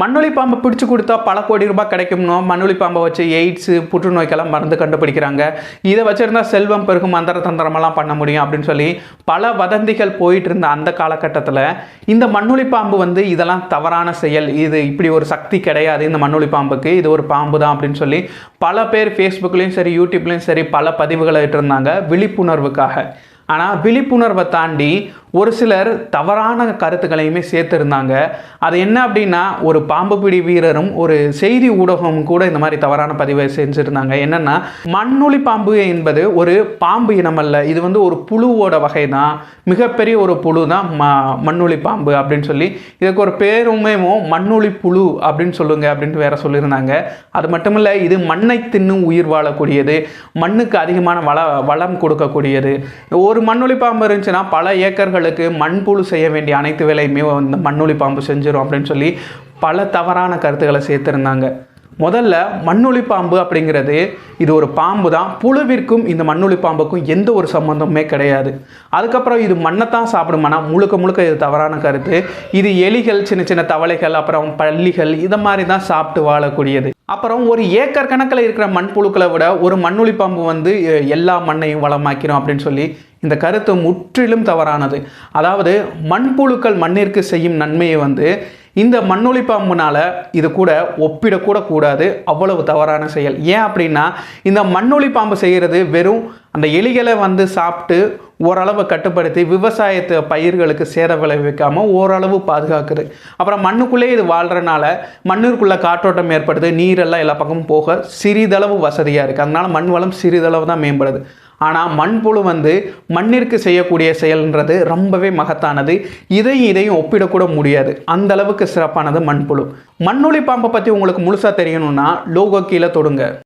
மண்ணுளி பாம்பை பிடிச்சு கொடுத்தா பல கோடி ரூபாய் கிடைக்கும்னோ மண்ணுளி பாம்பை வச்சு எய்ட்ஸு புற்றுநோய்க்கெல்லாம் மருந்து கண்டுபிடிக்கிறாங்க. இதை வச்சுருந்தா செல்வம் பெருகும் மந்திர தந்திரமெல்லாம் பண்ண முடியும் அப்படின்னு சொல்லி பல வதந்திகள் போயிட்டு இருந்த அந்த காலகட்டத்தில் இந்த மண்ணுளி பாம்பு வந்து இதெல்லாம் தவறான செயல். இது இப்படி ஒரு சக்தி கிடையாது இந்த மண்ணுளி பாம்புக்கு. இது ஒரு பாம்பு தான் அப்படின்னு சொல்லி பல பேர் ஃபேஸ்புக்லேயும் சரி யூடியூப்லேயும் சரி பல பதிவுகளை இட்டிருந்தாங்க விழிப்புணர்வுக்காக. ஆனால் விழிப்புணர்வை தாண்டி ஒரு சிலர் தவறான கருத்துக்களையுமே சேர்த்துருந்தாங்க. அது என்ன அப்படின்னா ஒரு பாம்பு பிடி வீரரும் ஒரு செய்தி ஊடகமும் கூட இந்த மாதிரி தவறான பதிவை செஞ்சுருந்தாங்க. என்னென்னா மண்ணுளி பாம்பு என்பது ஒரு பாம்பு இனம் அல்ல இது வந்து ஒரு புழுவோட வகை தான் மிகப்பெரிய ஒரு புழு தான் ம மண்ணுளி பாம்பு அப்படின்னு சொல்லி இதுக்கு ஒரு பேருமே மண்ணுளி புழு அப்படின்னு சொல்லுங்க அப்படின்ட்டு வேற சொல்லியிருந்தாங்க. அது மட்டும் இல்லை இது மண்ணை தின்னும் உயிர் வாழக்கூடியது. மண்ணுக்கு அதிகமான வள வளம் கொடுக்கக்கூடியது. ஒரு மண்ணுளி பாம்பு இருந்துச்சுன்னா பல ஏக்கர்களுக்கு மண்புழு செய்ய வேண்டிய அனைத்து வேலையுமே இந்த மண்ணுளி பாம்பு செஞ்சிடும் அப்படின்னு சொல்லி பல தவறான கருத்துக்களை சேர்த்துருந்தாங்க. முதல்ல மண்ணுளி பாம்பு அப்படிங்கிறது இது ஒரு பாம்பு தான். புழுவிற்கும் இந்த மண்ணுளி பாம்புக்கும் எந்த ஒரு சம்மந்தமுமே கிடையாது. அதுக்கப்புறம் இது மண்ணைத்தான் சாப்பிடுமானா முழுக்க முழுக்க இது தவறான கருத்து. இது எலிகள் சின்ன சின்ன தவளைகள் அப்புறம் பள்ளிகள் இதை மாதிரி தான் சாப்பிட்டு வாழக்கூடியது. அப்புறம் ஒரு ஏக்கர் கணக்கில் இருக்கிற மண்புழுக்களை விட ஒரு மண்ணுளி பாம்பு வந்து எல்லா மண்ணையும் வளமாக்கிறோம் அப்படின்னு சொல்லி இந்த கருத்து முற்றிலும் தவறானது. அதாவது மண்புழுக்கள் மண்ணிற்கு செய்யும் நன்மையை வந்து இந்த மண்ணுளி பாம்புனால இது கூட ஒப்பிடக்கூட கூடாது. அவ்வளவு தவறான செயல். ஏன் அப்படின்னா இந்த மண்ணுளி பாம்பு செய்கிறது வெறும் அந்த எலிகளை வந்து சாப்பிட்டு ஓரளவு கட்டுப்படுத்தி விவசாயத்தை பயிர்களுக்கு சேத விளைவிக்காமல் ஓரளவு பாதுகாக்குது. அப்புறம் மண்ணுக்குள்ளே இது வாழ்கிறனால மண்ணிற்குள்ளே காற்றோட்டம் ஏற்படுது நீரெல்லாம் எல்லா பக்கமும் போக சிறிதளவு வசதியாக இருக்குது அதனால் மண் வளம் சிறிதளவு தான் மேம்படுது. ஆனால் மண்புழு வந்து மண்ணிற்கு செய்யக்கூடிய செயல்ன்றது ரொம்பவே மகத்தானது. இதையும் இதையும் ஒப்பிடக்கூட முடியாது. அந்த அளவுக்கு சிறப்பானது மண்புழு. மண்ணுளி பாம்பை பற்றி உங்களுக்கு முழுசாக தெரியணும்னா லோகோ கீழே தொடுங்க.